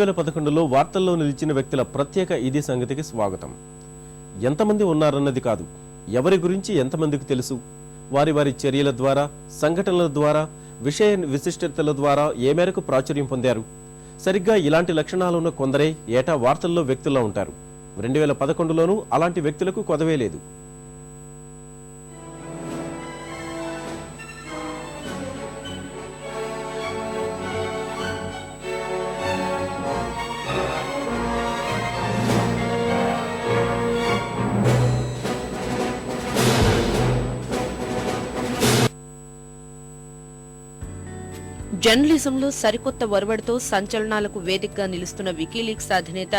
వేల పదకొండులో వార్తల్లో నిలిచిన వ్యక్తుల ప్రత్యేక ఇది సంగతికి స్వాగతం. ఎంతమంది ఉన్నారన్నది కాదు ఎవరి గురించి ఎంతమందికి తెలుసు? వారి వారి చర్యల ద్వారా సంఘటనల ద్వారా విషయ విశిష్టతల ద్వారా ఏ మేరకు ప్రాచుర్యం పొందారు? సరిగ్గా ఇలాంటి లక్షణాలున్న కొందరే ఏటా వార్తల్లో వ్యక్తుల్లో ఉంటారు. రెండు వేల పదకొండులోనూ అలాంటి వ్యక్తులకు కొదవే లేదు. జర్నలిజంలో సరికొత్త ఒరవడితో సంచలనాలకు వేదికగా నిలుస్తున్న వికీలీక్స్ అధినేత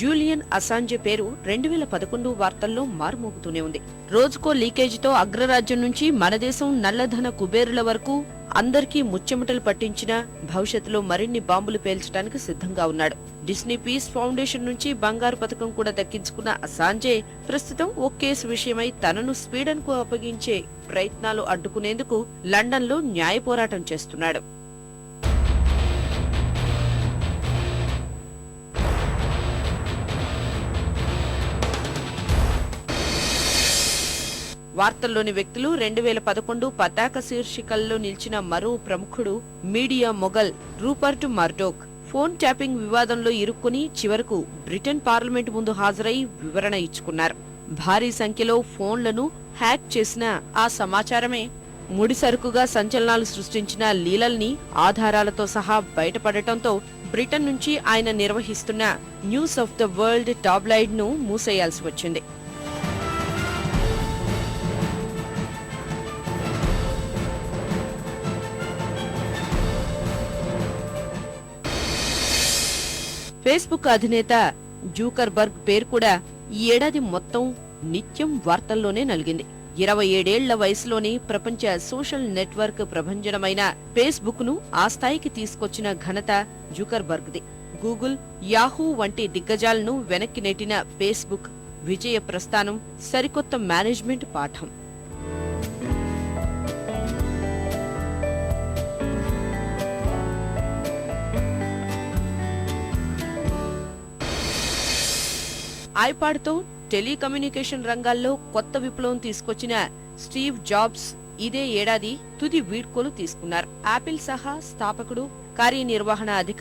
జూలియన్ అసాంజే పేరు రెండు వేల పదకొండు వార్తల్లో మారుమోగుతూనే ఉంది. రోజుకో లీకేజీతో అగ్రరాజ్యం నుంచి మన దేశం నల్లధన కుబేరుల వరకు అందరికీ ముచ్చెమటలు పట్టించిన భవిష్యత్తులో మరిన్ని బాంబులు పేల్చడానికి సిద్ధంగా ఉన్నాడు. డిస్నీ పీస్ ఫౌండేషన్ నుంచి బంగారు పథకం కూడా దక్కించుకున్న అసాంజే ప్రస్తుతం ఓ కేసు విషయమై తనను స్వీడన్కు అప్పగించే ప్రయత్నాలు అడ్డుకునేందుకు లండన్లో న్యాయ పోరాటం చేస్తున్నాడు. వార్తల్లోని వ్యక్తులు రెండు వేల పదకొండు పతాక శీర్షికల్లో నిలిచిన మరో ప్రముఖుడు media mogul Rupert Murdoch. Phone tapping వివాదంలో ఇరుక్కుని చివరకు బ్రిటన్ పార్లమెంట్ ముందు హాజరై వివరణ ఇచ్చుకున్నారు. భారీ సంఖ్యలో ఫోన్లను హ్యాక్ చేసిన ఆ సమాచారమే ముడిసరుకుగా సంచలనాలు సృష్టించిన లీలల్ని ఆధారాలతో సహా బయటపడటంతో బ్రిటన్ నుంచి ఆయన నిర్వహిస్తున్న న్యూస్ ఆఫ్ ద వరల్డ్ టాబ్లైడ్ను మూసేయాల్సి వచ్చింది. ఫేస్బుక్ అధినేత జూకర్బర్గ్ పేరు కూడా ఈ ఏడాది మొత్తం నిత్యం వార్తల్లోనే నలిగింది. ఇరవై ఏడేళ్ళ వయసులోనే ప్రపంచ సోషల్ నెట్వర్క్ ప్రభంజనమైన ఫేస్బుక్ను ఆ స్థాయికి తీసుకొచ్చిన ఘనత జూకర్బర్గ్ది. గూగుల్ యాహూ వంటి దిగ్గజాలను వెనక్కి నెట్టిన ఫేస్బుక్ విజయ ప్రస్థానం సరికొత్త మేనేజ్మెంట్ పాఠం. ఐపాడ్తో టెలికమ్యూనికేషన్ రంగాల్లో కొత్త విప్లవం తీసుకొచ్చిన స్టీవ్ జాబ్స్ ఇదే ఏడాది తుది వీడ్కోలు తీసుకున్నారు. ఆపిల్ సహా స్థాపకుడు కార్యనిర్వహణ అధికారి